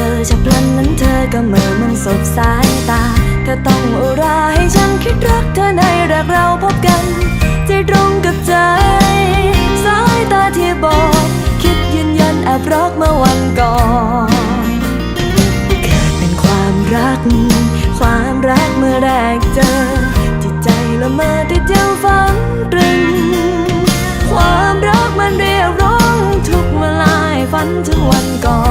เจอชะพลันนั้นเธอก็เหมื่อมันสบสายตา เธอต้องอุราให้ฉันคิดรักเธอในรักเราพบกันใจตรงกับใจ สายตาที่บอก คิดยืนยันแอบรักเมื่อวันก่อนเกิดเป็นความรัก ความรักเมื่อแรกเจอ จิตใจละเมอติดยังฝังตรึง ความรักมันเรียกร้องทุกเวลาให้ฝันถึงวันก่อน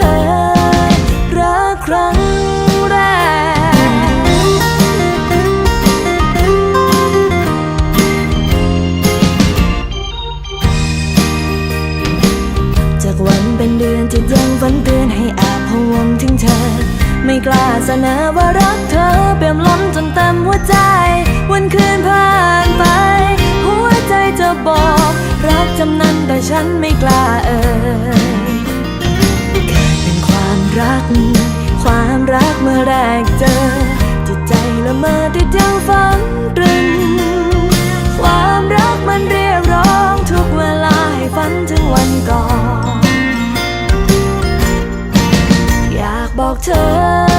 ธอรักครั้งแรก จากวันเป็นเดือนจิตยังฝันเตือนให้อบพวงถึงเธอ ไม่กล้าเสนอว่ารักเธอเปี่ยมล้นจนเต็มหัวใจ วันคืนผ่านไป หัวใจจะบอก รักจำนั้นแต่ฉันไม่กล้าเอ่ย ตใจละเมอติดยังฝังตรึง ความรักมันเรียกร้องทุกเวลาให้ฝันถึงวันก่อน อยากบอกเธอ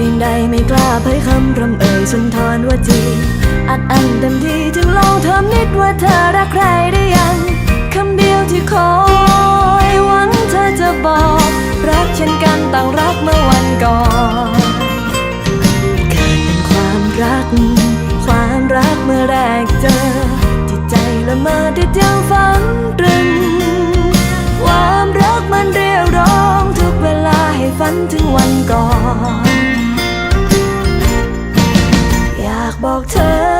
เพียงใดไม่กล้าเผยคำรำเอ่ยสุนทรวจีอัดอั้นเต็มที่จึงลองถามนิดว่าเธอรักใครได้ยังคำเดียวที่คอยหวังเธอจะบอก รักเช่นกันต่างรักเมื่อวันก่อนเกิดเป็นความรัก ความรักเมื่อแรกเจอ จิตใจละเมอติดยังฝังตรึง ความรักมันเรียกร้องทุกเวลาให้ฝันถึงวันก่อน บอกเธอ